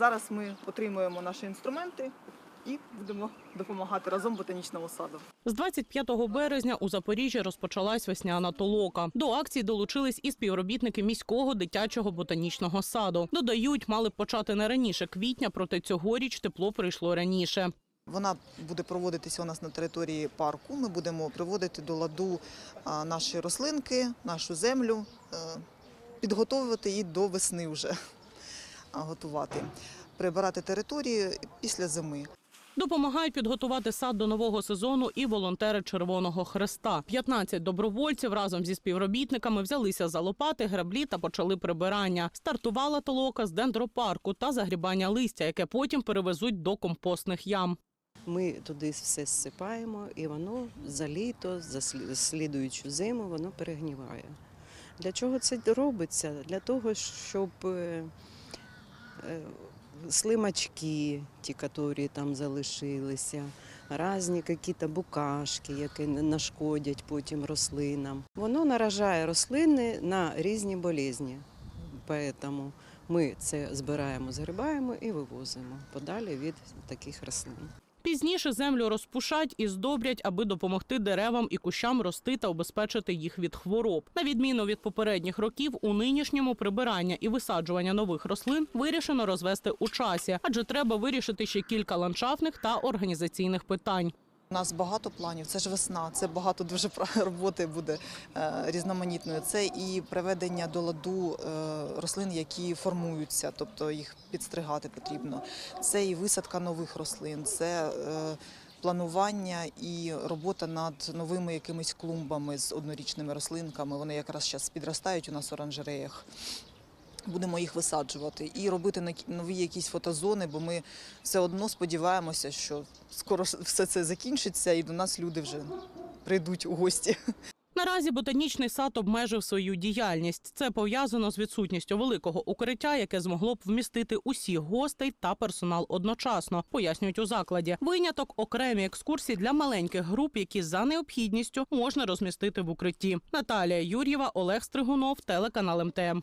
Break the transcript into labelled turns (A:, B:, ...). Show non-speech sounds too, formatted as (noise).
A: Зараз ми отримуємо наші інструменти і будемо допомагати разом ботанічному саду.
B: З 25 березня у Запоріжжі розпочалась весняна толока. До акції долучились і співробітники міського дитячого ботанічного саду. Додають, мали б почати не раніше квітня, проте цьогоріч тепло прийшло раніше.
A: Вона буде проводитися у нас на території парку. Ми будемо приводити до ладу а, наші рослинки, нашу землю, е, підготовувати її до весни вже готувати, прибирати території після зими.
B: Допомагають підготувати сад до нового сезону і волонтери Червоного Хреста. 15 добровольців разом зі співробітниками взялися за лопати, граблі та почали прибирання. Стартувала толока з дендропарку та загрібання листя, яке потім перевезуть до компостних ям.
C: Ми туди все зсипаємо, і воно за літо, за слідуючу зиму, воно перегніває. Для чого це робиться? Для того, щоб е, слимачки, ті, які там залишилися, різні якісь букашки, які нашкодять потім рослинам. Воно наражає рослини на різні болезні. Тому ми це збираємо, згрібаємо і вивозимо подалі від таких рослин.
B: Пізніше землю розпушать і здобрять, аби допомогти деревам і кущам рости та обезпечити їх від хвороб. На відміну від попередніх років, у нинішньому прибирання і висаджування нових рослин вирішено розвести у часі, адже треба вирішити ще кілька ландшафтних та організаційних питань.
A: У нас багато планів. Це ж весна, це багато дуже (laughs) роботи буде е, різноманітною. Це і приведення до ладу е, рослин, які формуються, тобто їх підстригати потрібно. Це і висадка нових рослин, це е, планування і робота над новими якимись клумбами з однорічними рослинками. Вони якраз зараз підростають у нас в оранжереях. Будемо їх висаджувати і робити нові якісь фотозони, бо ми все одно сподіваємося, що скоро все це закінчиться, і до нас люди вже прийдуть у гості.
B: Наразі ботанічний сад обмежив свою діяльність. Це пов'язано з відсутністю великого укриття, яке змогло б вмістити усіх гостей та персонал одночасно, пояснюють у закладі. Виняток окремі екскурсії для маленьких груп, які за необхідністю можна розмістити в укритті. Наталія Юр'єва, Олег Стригунов, телеканал МТМ.